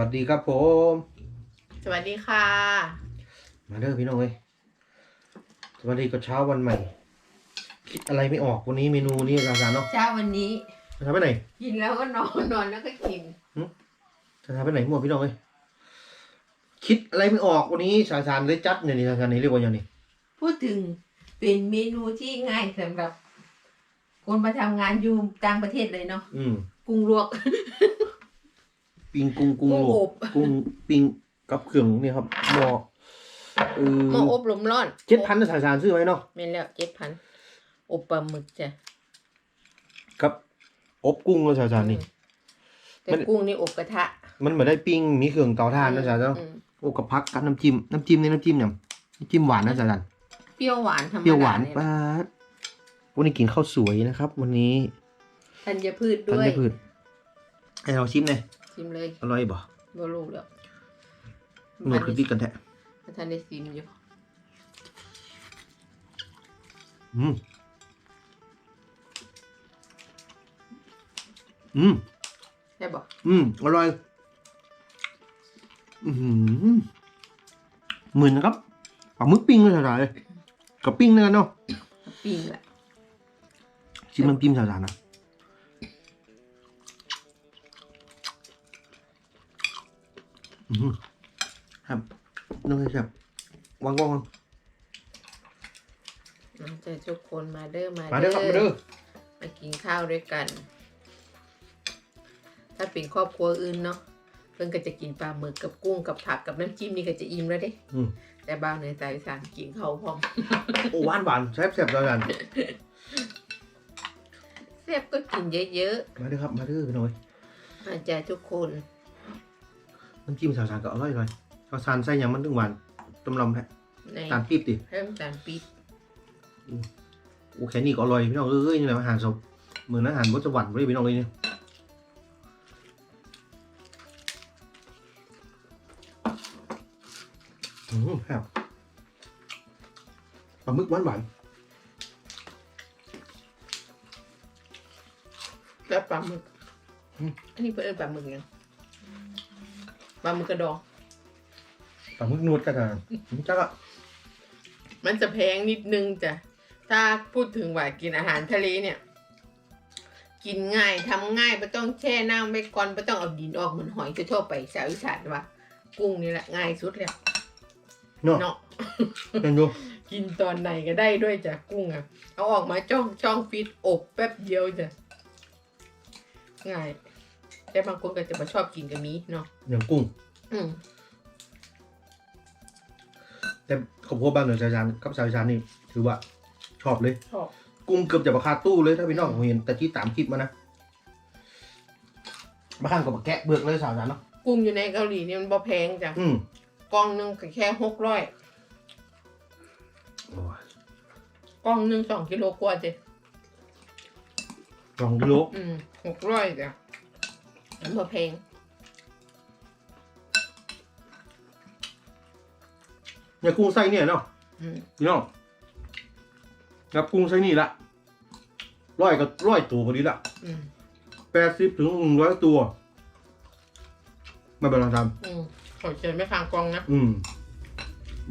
วัสดีครับผม สวัสดีค่ะ มาเด้อพี่น้องเอ้ยสวัสดีกับเช้าวันใหม่ คิดอะไรไม่ออกวันนี้เมนูนี้อาจารย์เนาะเช้าวันนี้จะทำไปไหนกินแล้วก็นอนนอนแล้วก็กินจะทำไปไหนหมดพี่น้องเอ้ยคิดอะไรไม่ออกวันนี้สาสารเลยจัดเนี่ยนี่สาสารนี่เรียกว่าอย่างนี้พูดถึงเป็นเมนูที่ง่ายสำหรับ คนมาทำงานอยู่ต่างประเทศเลยเนาะอืมกุ้งลวก ปิงกุ้งกุ้งกุ้งโลอบ กุ้งปิงกับเครื่องนี่ครับหม้อเอหม้อออบลมร้อนเจ็ดพันสาสารซื้อไว้เนาะเมนแล้วเจ็ดพันอบปลาหมึกจ้ะกับ อบกุ้งแล้วสาสารนี่ แต่มัน กุ้งนี่อบกระทะมันเหมือนได้ปิ้งมีเครื่องเตาถ่านนะสาสารเนาะอืมโอ้กับพักกับน้ำจิ้มน้ำจิ้มนี่น้ำจิ้มเนี่ยน้ำจิ้มหวานนะสาสาร เปรี้ยวหวานธรรมเปรี้ยวหวาดานเนี่ยป้าดวันนี้กินข้าวสวยนะครับ วันนี้ธัญพืชทันด้วยได้พืชให้เราชิมเลย ชิมเลยอร่อยบ่บรูแล้วหนวดคือดีกันแท้ทันได้ชิมอยู่อืมอืมได้บอกอืมอร่อย อือหือเหมือนนะครับปลาหมึกปิ้งเลยสาเลยกับปิ้งเนื้อเนาะปิ้งแหละชิมน้ำจิ้มสาๆนะ ครับน้องให้ครับวางวางมาเจอทุกคนมาเด้อมามาเด้อครับมาเด้อมากินข้าวด้วยกัน ถ้าเป็นครอบครัวอื่นเนาะเพิ่นก็จะกินปลาหมึกกับกุ้งกับผักกับน้ำจิ้มนี่ก็จะอิ่มแล้วเด้อืมแต่บ้านในสายอีสานกินข้าวพร้อมโอ้หวานหวานแซ่บแซ่บสาๆแซ่บก็กินเยอะมาเด้อครับ มาเด้อพี่น้อยๆมาเจอทุกคน น้ำจิ้มสาวๆก็อร่อยเลยสาวสารใส่หยังมันถึงหวานต้มลำแท้ในตาลปี๊บดิเพิ่มตาลปี๊บโอ้แค่นี้ก็อร่อยพี่น้องเอ้ยนี่แหละอาหารสดเหมือนอาหารวัตถุวันเลยพี่น้องเลยเนี่ยอืมครับปลาหมึกหวานหวานแล้วปลาหมึก อันนี้เพิ่นเอิ้นปลาหมึกยัง ปลาหมึกกระดอง ปลาหมึกนวดกันนะจักอะมันจะแพงนิดนึงจ้ะ ถ้าพูดถึงว่ากินอาหารทะเลเนี่ย กินง่ายทำง่ายไม่ต้องแช่น้ำไว้ก่อนไม่ต้องเอาดินออกเหมือนหอยทั่วๆไปสาวอีสานว่า กุ้งนี่แหละง่ายสุดแล้วเนาะเนาะเป็นดูกินตอนไหนก็ได้ด้วยจ้ะกุ้งอะ เอาออกมาจ้องจ้องฟิตอบแป๊บเดียวจ้ะง่าย แต่บางคนก็จะมาชอบกินกับมีเนาะอย่างกุ้ง อืมแต่ครอบครัวบ้านเหนือชาวจานกับชาวจานนี่ถือว่า ชอบเลย ชอบกุ้งเกือบจะราคาตู้เลยถ้าพี่น้องผมเห็นแต่ที่ตามคลิปมานะมาข้างกับมาแกะเบือกเลยสาวจานเนาะกุ้งอยู่ในเกาหลีเนี่ยมันบ่แพงจ้ะอืมกล่องหนึงก็แค่หกร้อยโอ้ยกล่องหนึ่งสองกิโลกว่าจ้ะลองดูอืมหกร้อยจ้ะ มันบ่แพงเนี่ยกุ้งไส้เนี่ยเนาะอืมพี่น้องกับกุ้งไส้นี่ละร้อยกับร้อยตัวพอดีละ อืมแปดสิบถึงหนึ่งร้อยตัว ไม่เป็นไรทอืมขอเชิญไม่ค้างกล่องนะำอืม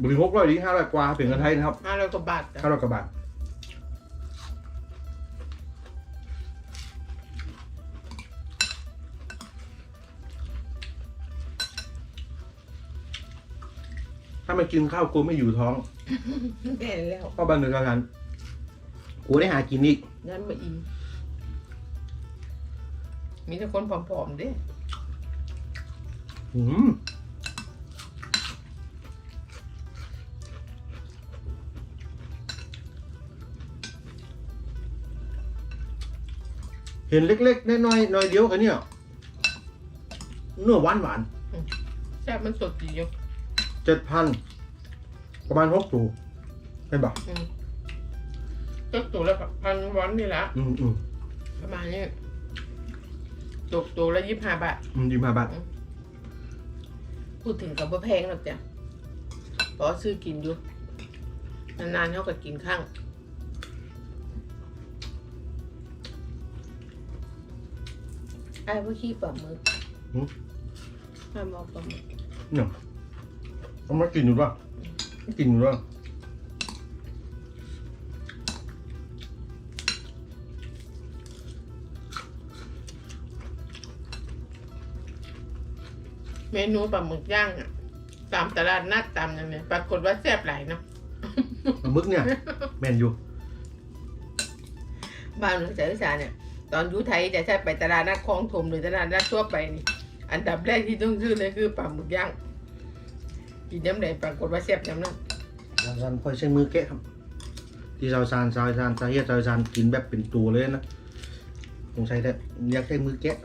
บริหกร้อยดีห้าร้อยกว่าเป็นเงินไทยนะครับห้าร้อยกว่าบาทจ้ะห้าร้อยกว่าบาท ไม่กินข้าวกูไม่อยู่ท้องแก่แล้วก็บันเทิงกันกูได้หากินอีกนั่นมาอิ่มมีแต่คนผอมๆเด้อืมเห็นเล็กๆน้อยๆน้อยเดียวกันเนี่ยเนื้อหวานหวานแซ่บมันสดดีอยู่ เจ็ดพันประมาณหกตัวเป็นปะอืมก็ตัวละพันวอนนี่แหละอืมอืมประมาณนี้ตกตัวละยี่สิบห้าบาท อืมยี่สิบห้าบาทพูดถึงกับว่าแพงหรอกจ้ะเพราะซื้อกินอยู่ นานๆเขาก็กินข้าง ไอ้พวกขี้ปลาหมึกข้าบอกปลาหมึก เนี่ย เอามากินดูป่ะกินดูป่ะเมนูปลาหมึกย่างอะ ตามตลาดนัดตามนั่นเนี่ยปรากฏว่าแซ่บหลายเนาะปลาหมึกเนี่ยแมนอยู่บ้านหนูเสือสานเนี่ย ตอนอยูไทยจะใช่ไปตลาดนัดคลองถมหรือตลาดนัดทั่วไปนี่ อันดับแรกที่ต้องซื้อเลยคือปลาหมึกย่าง กินน้ำไหนปรากฏว่าแซ่บน้ำนั้นซานซานคอยใช้มือแกะครับ ที่ซาวซานซาวซานซาเฮียซาวซานกินแบบเป็นตัวเลยนะสงสัยแต่อยากใช้มือแกะ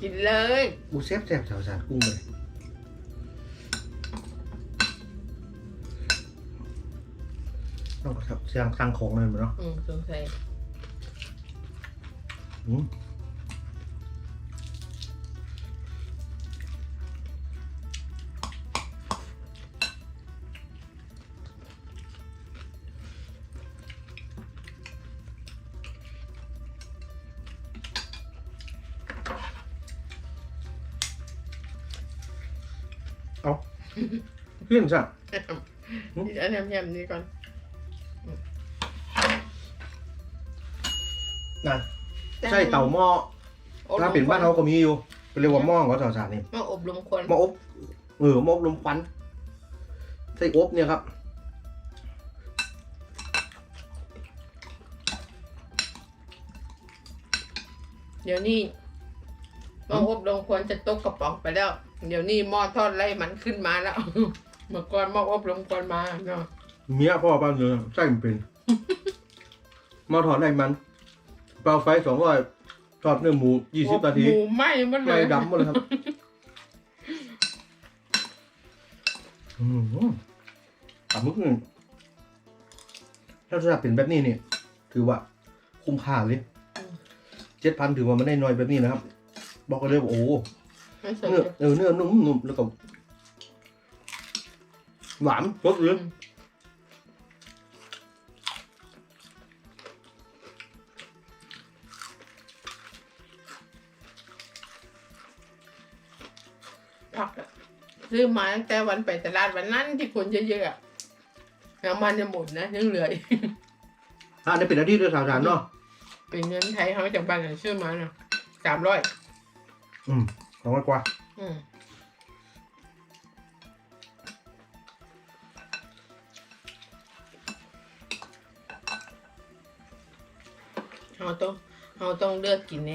กินเลยบูเซฟแซ่บซาวซานกุ้งเลยต้องครับเสียงสั่งของเลยมั้ยเนาะอืมสงสัยอืม เพื่อนจ้ะนี่อันยำๆนี่ก่อนนั่นใช่เต่าหม้อถ้าเป็นบ้านเขาก็มีอยู่เป็นเรียกว่าหม้อของสาวๆนี่มาอบรมควันหม้ออบเออหม้ออบลมควันไส้อบเนี่ยครับเดี๋ยวนี้หม้ออบรมควันจะตกกระป๋องไปแล้ว เดี๋ยวนี้หม้อทอดไล่มันขึ้นมาแล้ว เมื่อก่อนหม้ออบรมควันมาเนาะเมียพ่อบ้านเนือใช่มันเป็น มาถอดได้มัน เปล่าไฟสองร้อยทอดเนื้อหมูยี่สิบนาที หมูไหม้หมันเลไฟยดำหมดเลยครับอืมปลาหมึกนี่ถ้าจะเป็นแบบนี้เนี่ย ถือว่า คุ้มค่าเลยเจ็ดพันถือว่ามันได้น้อยแบบนี้นะครับ บอกกันเลยว่าโอ้ ไม่สนเนื้อเออเนื้อนุ่มๆแล้วก็ หวานรสเลยผักอะซื้อมาตั้งแต่วันไปตลาดวันนั้นที่คนเยอะๆอะน้ำมันจะหมดนะยังเหลืออีกอ่านี่เป็นหน้าที่ด้วยสาวสารเนาะเป็นเงินไทยเขาจากบ้านไหนซื้อมาเนาะสามร้อยอืมสองร้อยกว่า อืม เราต้องเราต้องเลือกกินใน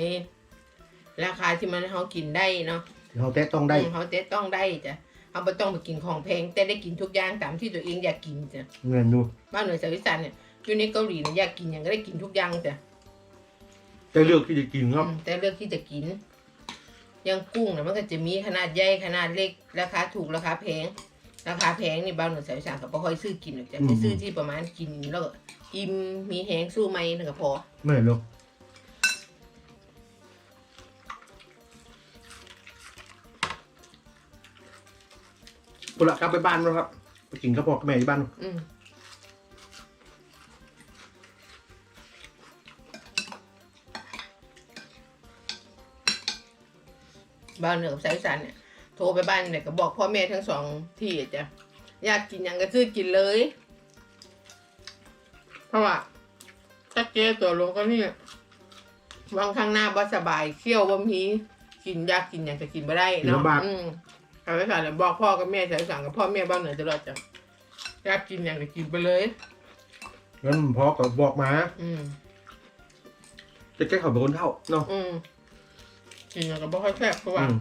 ราคาที่มันเขากินได้เนาะที่เขาแตะต้องได้ อืมเขาจะต้องได้จ้ะเขาไม่ต้องไปกินของแพงแต่ได้กินทุกอย่างตามที่ตัวเองอยากกินจ้ะ เงินดูบ้านเหนือสวิสันเนี่ยอยู่ในเกาหลีเนี่ยอยากกินอย่างก็ได้กินทุกอย่างจ้ะจะเลือกที่จะกินครับอืมแต่เลือกที่จะกินอยังกุ้งเนี่ยมันก็จะมีขนาดใหญ่ขนาดเล็กราคาถูกราคาแพง ราคาแพงนี่บ้านเหนือสวิสันก็บ่ค่อยซื้อกินหรอกจ้ะจะซื้อที่ประมาณกินแล้วก็อิ่มมีแหงสู้ไหมนั่นก็พอ ไม่เห็นหรอกปุระกลับไปบ้านแล้วครับ ไปกินข้าวพอกบแม่ที่บ้าน อืมบ้านเหนือกับสายสันเนี่ย โทรไปบ้านเนี่ยก็บอกพ่อแม่ทั้งสองที่อะจ้ะอยากกินอย่างก็ซื้อกินเลย เพราะว่าถ้าเจ๊ตัวลงก็เนี่ยวางข้างหน้าบ่สบายเคี่ยวบ่มีกินอยากกินอย่างก็กินไม่ได้เนาะอืมสายสันเนี่ยบอกพ่อกับแม่สายสันกับพ่อแม่บ้านเหนือตลอดจ้ะอยากกินอย่างก็กินไปเลย งั้นพอก็บอกมา อืม จะแก้เขาเป็นคนเท่าเนาะอืมกินอย่างก็บ่ค่อยแซ่บเพราะว่าอืม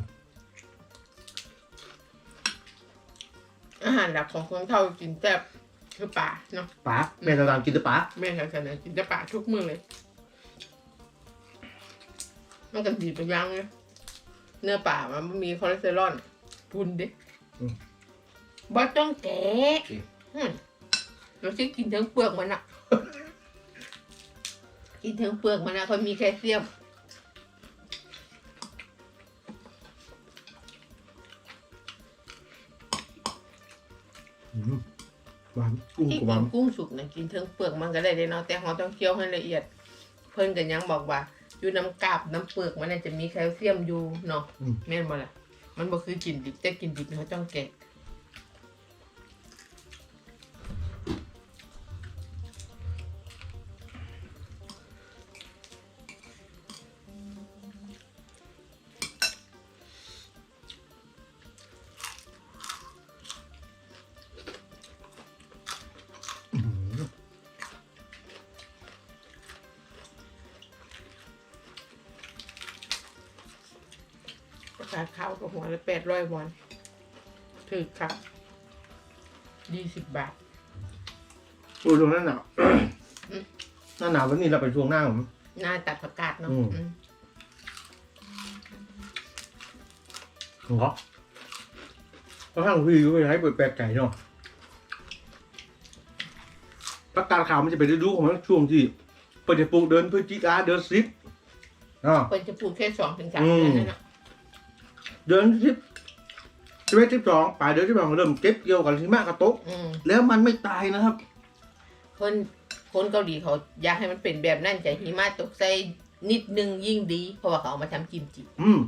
อาหารหลักของคนเท่ากินแซ่บคือปลาเนาะป๋าแม่ตามกินแต่ป๋าแม่ทางสนกินแต่ปลาทุกมื้อเลยมันก็ดีไปอยังเลยเนื้อปลามันบ่มีคอเลสเตอรอลพุนดิบ่ต้องแกะอืมเราจะกินทั้งเปลือกมันอะกินทั้งเปลือกมันอะเขามีแคลเซียม อืมหวานกุ้งที่กับหกิวานนกุ้งสุกนะกินทั้งเปลือกมันก็ได้เลยเนาะแต่เราต้องเคี่ยวให้ละเอียด เพิ่นกันยังบอกว่า อยู่น้ำกาบน้ำเปลือกมันน่ะจะมีแคลเซียมอยู่เนาะอืมแม่นบ่ล่ะมันบ่คือกินดิบแต่กินดิบเขาต้องแกะ ราคาข้าวกับหัวละแปดร้อยวอนถือครับยี่สิบบาทโอ้ยช่วงหน้าหนาว หน้าหนาวแบบนี้เราเป็นช่วงหน้าผมหน้าตัดผักกาดเนาะอืม อืมเหรอก็ทางพี่ก็ไปใช้เปิดแปลกใจเนาะประกาศข่าวมันจะเป็นฤดูของมันช่วงที่เปิดจะปลูกเดินพฤศจิกาเดินซิปเนาะเพิ่นจะปลูกแค่สองถึงสามอืม เดือนนั่นน่ะ เดินซิปชีวิตที่สองปลายเดือนที่สองเริ่มเก็บเกี่ยวกับหิมะกระตกอืมแล้วมันไม่ตายนะครับ คนคนเกาหลีเขาอยากให้มันเป็นแบบนั้นจะหิมะตกใส่นิดนึงยิ่งดี เพราะว่าเขาเอามาทำกิมจิอืม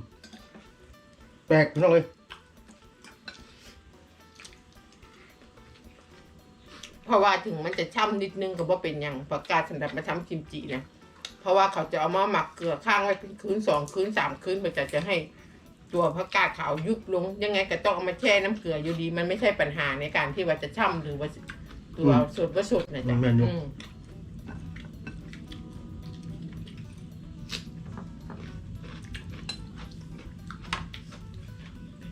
แปลกพี่น้องเลย เพราะว่าถึงมันจะช่ำนิดนึงก็บ่เป็นอย่างประกาศสำหรับมาทำกิมจินะเพราะว่าเขาจะเอามาหมักเกลือข้างไว้เป็นคืนสองคืนสามคืนเพื่อจะจะให้ ตัวผักกาดขาวยุบลง ยังไงก็ต้องเอามาแช่น้ำเกลืออยู่ดี มันไม่ใช่ปัญหาในการที่ว่าจะช่ำหรือว่าตัวสดว่าสดนะจ๊ะอืม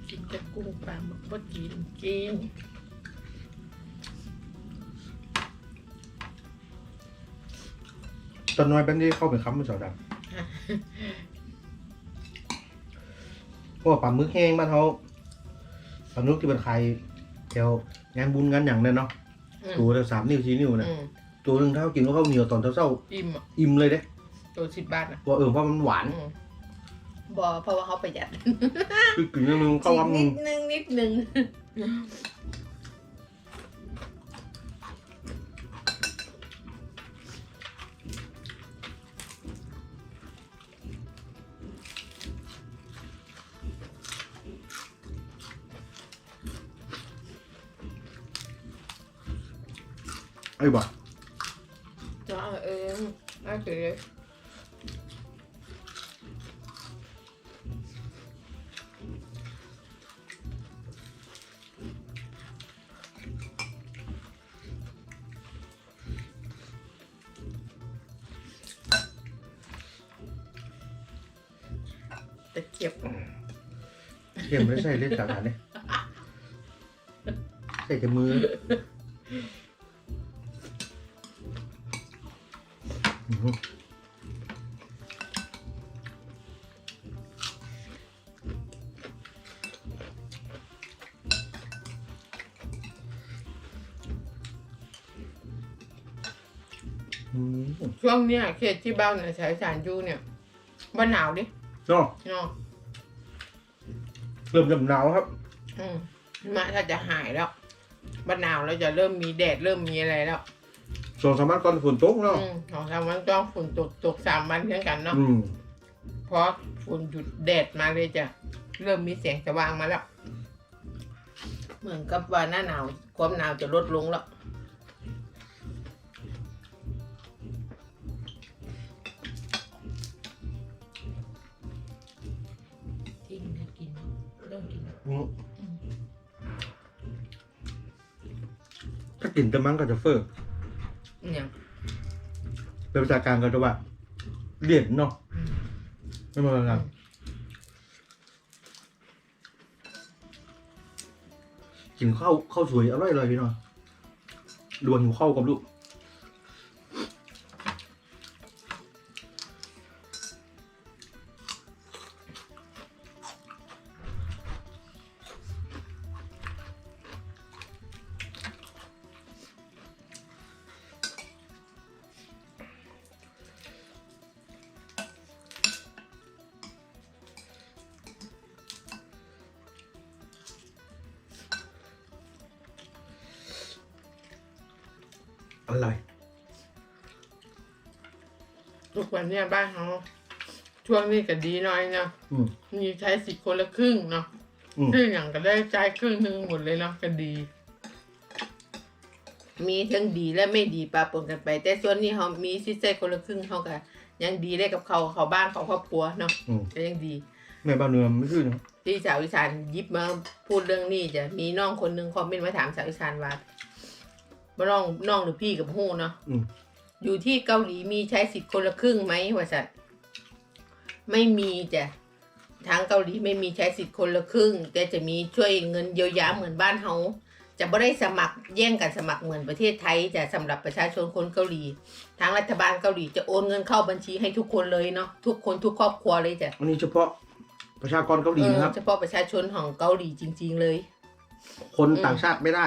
กินแต่กุ้งปลาหมึกบ่กินกิน ตอนน้อยเป็นที่เข้าไปค้ำเป็นเสาดำเพราะว่าปลาหมึกแห้งบ้านเขาปลาหมึกที่เป็นไข่แถวงานบุญงานอย่างนั้นเนาะอืมตัวละสามนิ้วสี่นิ้วนะอืมตัวหนึ่งเท่ากินก็ข้าวเหนียวตอนเช้าอิ่มอะๆอิ่มเลยเด้ตัวสิบบาทอะว่าเออเพราะมันหวานอืมบอเพราะว่าเขาประหยัดคือกินแล้วมันเข้าคำนิดนึงนิดนึง ไอ้บ่าจะเอาเองโอเคตะเกียบเข็มไม่ใช่เล่นสาขาเนี่ยใส่แต่มืออื้อ อืมช่วงเนี้ยเขตที่บ้านเนี่ยสายสารยูเนี่ยบ้านหนาวดิเนาะเนาะเริ่มจะหนาวครับ อืมมาถ้าจะหายแล้วบ้านหนาวแล้วจะเริ่มมีแดดเริ่มมีอะไรแล้ว สองสามวันก่อนฝนตกเนาะอืมสองสามวันต้องฝนตกตกสามวันเช่นกันเนาะอืมเพราะฝนหยุดแดดมาเลยจะเริ่มมีแสงสว่างมาแล้ว เหมือนกับว่าหน้าหนาวความหนาวจะลดลงแล้ว ถ้ากินแต่มันก็จะเฟิร์เนี่ยเป็นภาษากลางก็จะว่าเลียนเนาะอืมไม่เหมือนกันกินข้าวข้าวสวยอร่อยเลยพี่น้องรวนหิวข้าวกับลูก ทุกวันเนี่ยบ้านเขาช่วงนี้ก็ดีหน้อยเนาะอืม มีใช้สิทธิ์คนละครึ่งเนาะอืม ครึ่งอย่างก็ได้จ่ายครึ่งหนึ่งหมดเลยเนาะก็ดี มีทั้งดีและไม่ดีปะปนกันไป แต่ส่วนนี้เขามีสิทธิ์ใจคนละครึ่งเขาก็ยังดีได้กับเขาเขาบ้านเขาครอบครัวเนาะอืม ก็ยังดี แม่บ้านเนือไม่ขึ้นนะที่สาวอีสานหยิบมาพูดเรื่องนี้จะมีน้องคนหนึ่งคอมเมนต์มาถามสาวอีสานว่าบ่น้องน้องหรือพี่กับฮู้เนาะอืม อยู่ที่เกาหลีมีใช้สิทธิ์คนละครึ่งไหมวะสัตว์ไม่มีจ้ะทางเกาหลีไม่มีใช้สิทธิ์คนละครึ่ง แต่จะมีช่วยเงินเยียวยาเหมือนบ้านเฮาจะไม่ได้สมัครแย่งกันสมัครเหมือนประเทศไทยจะสำหรับประชาชนคนเกาหลี ทางรัฐบาลเกาหลีจะโอนเงินเข้าบัญชีให้ทุกคนเลยเนาะทุกคนทุกครอบครัวเลยจ้ะอันนี้เฉพาะประชากรเกาหลีนะครับเออเฉพาะประชาชนของเกาหลีจริง ๆเลย คนอืมต่างชาติไม่ได้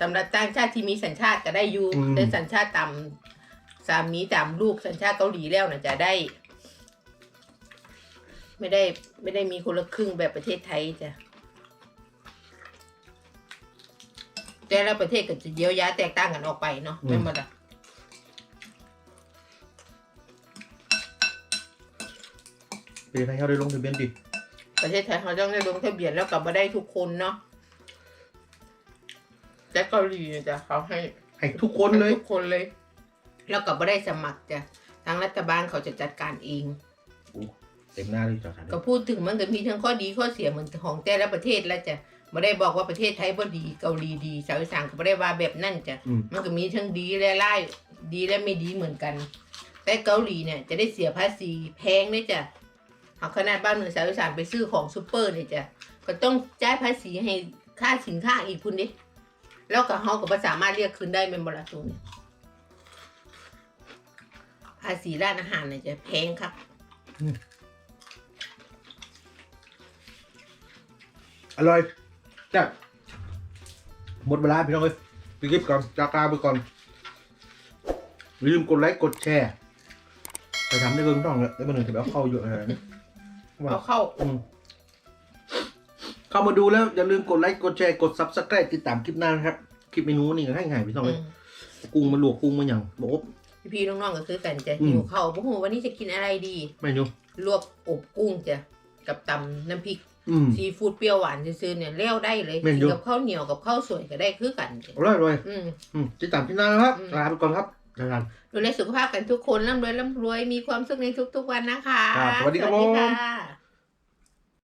สำหรับต่างชาติที่มีสัญชาติก็ได้อยู่อืมแต่สัญชาติต่ำ สามีต่ำลูกสัญชาติเกาหลีแล้วนะจะได้ ไม่ได้ไม่ได้มีคนละครึ่งแบบประเทศไทยจ้ะแต่ละประเทศก็จะเยียวยาแตกต่างกันออกไปเนาะไม่หมดอะเป็นไทยเขาได้ลงทะเบียนดิ ประเทศไทยเขาต้องได้ลงทะเบียนแล้วกลับมาได้ทุกคนเนาะแต่เกาหลีเนี่ยจ้ะเขาให้ให้ทุกคนเลย ทุกคนเลย แล้วก็ไม่ได้สมัครจ้ะทางรัฐบาลเขาจะจัดการเองโอ้เต็มหน้าเลยจอดทันก็พูดถึงมันก็มีทั้งข้อดีข้อเสียเหมือนของแต่ละประเทศแล้วจ้ะไม่ได้บอกว่าประเทศไทยบ่ดีเกาหลีดีสาวอีสานก็ไม่ได้ว่าแบบนั่นจ้ะอืมมันก็มีทั้งดีและร้ายดีและไม่ดีเหมือนกัน แต่เกาหลีเนี่ยจะได้เสียภาษีแพงเลยจ้ะเอาขนาดบ้านเมืองสาวอีสานไปซื้อของซูเปอร์เนี่ยจ้ะก็ต้องจ่ายภาษีให้ค่าสินค้าอีกคุณดิแล้วก็เขาก็บ่สามารถเรียกคืนได้เป็นบรตรงเนี่ย ภาษีร้านอาหารเนี่ยจะแพงครับอร่อยจ้ะหมดเวลาพี่น้องเอ้ยไปคลิปก่อนจากลาไปก่อนอย่าลืมกดไลค์กดแชร์ไปทำได้เพิ่มต้องเลยแล้วมันหนึ่งจะแบบเข้าเยอะอะไรนะเอาเข้าอืมเข้ามาดูแล้ว อย่าลืมกดไลค์กดแชร์กด subscribe ติดตามคลิปหน้านะครับ คลิปเมนูนี่ก็ให้ง่ายพี่น้องเลยกุ้งมาลวกกุ้งมาอย่างบอก ว่าพี่ๆน้องๆก็คือกันจะอืม หิวข้าวบ่ฮู้วันนี้จะกินอะไรดีเมนูลวกอบกุ้งจ้ะกับตำน้ำพริก อืม ซีฟู้ดเปรี้ยวหวานซื่อๆเนี่ยเลี้ยวได้เลยแม่นกิอยู่นกับข้าวเหนียวกับข้าวสวยก็ได้คือกันจ้ะอร่อยเลยอืม อืมติดตามคลิปหน้านะครับอืม ลาไปก่อนครับลากันดูแลสุขภาพกันทุกคนร่ำรวยร่ำรวยมีความสุขในทุกๆวันนะคะ ครับสวัสดีครับผมค่ะ